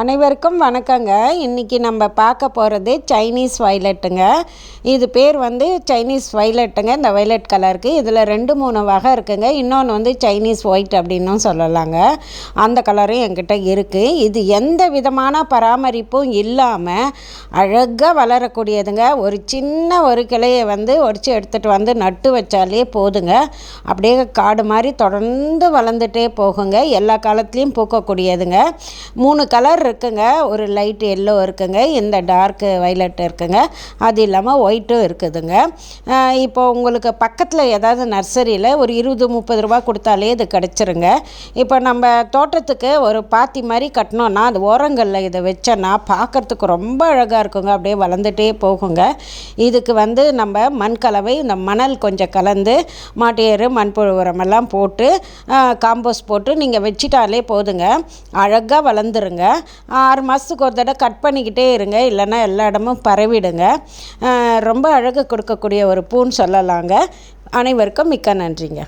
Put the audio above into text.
அனைவருக்கும் வணக்கங்க. இன்றைக்கி நம்ம பார்க்க போகிறது சைனீஸ் வைலட்டுங்க இது பேர் வந்து சைனீஸ் வைலட்டுங்க இந்த வைலட் கலருக்கு இதில் ரெண்டு மூணு வகை இருக்குங்க. இன்னொன்று வந்து சைனீஸ் ஒயிட் அப்படின்னும் சொல்லலாங்க. அந்த கலரும் என்கிட்ட இருக்குது இது எந்த விதமான பராமரிப்பும் இல்லாமல் அழகாக வளரக்கூடியதுங்க. ஒரு சின்ன ஒரு கிளையை வந்து ஒடிச்சு எடுத்துகிட்டு வந்து நட்டு வச்சாலே போதுங்க. அப்படியே காடு மாதிரி தொடர்ந்து வளர்ந்துட்டே போகுங்க. எல்லா காலத்துலேயும் பூக்கக்கூடியதுங்க. மூணு கலர் இருக்குங்க. ஒரு லைட் எல்லோ இருக்குங்க. இந்த டார்க்கு வைலட் இருக்குங்க. அது இல்லாமல் ஒயிட்டும் இருக்குதுங்க. இப்போ உங்களுக்கு பக்கத்தில் ஏதாவது நர்சரியில் ஒரு இருபது முப்பது ரூபா கொடுத்தாலே இது கிடச்சிருங்க. இப்போ நம்ம தோட்டத்துக்கு ஒரு பாத்தி மாதிரி கட்டினோன்னா அது ஓரங்களில் இதை வச்சோன்னா பார்க்குறதுக்கு ரொம்ப அழகாக இருக்குங்க. அப்படியே வளர்ந்துட்டே போகுங்க. இதுக்கு வந்து நம்ம மண் கலவை இந்த மணல் கொஞ்சம் கலந்து மாட்டேறு மண்புழு உரமெல்லாம் போட்டு காம்போஸ்ட் போட்டு நீங்கள் வச்சிட்டாலே போதுங்க. அழகாக வளர்ந்துருங்க. ஆறு மாதத்துக்கு ஒரு தடவை கட் பண்ணிக்கிட்டே இருங்க. இல்லைன்னா எல்லா இடமும் பரவிடுங்க. ரொம்ப அழகு கொடுக்கக்கூடிய ஒரு பூன்னு சொல்லலாங்க. அனைவருக்கும் மிக்க நன்றிங்க.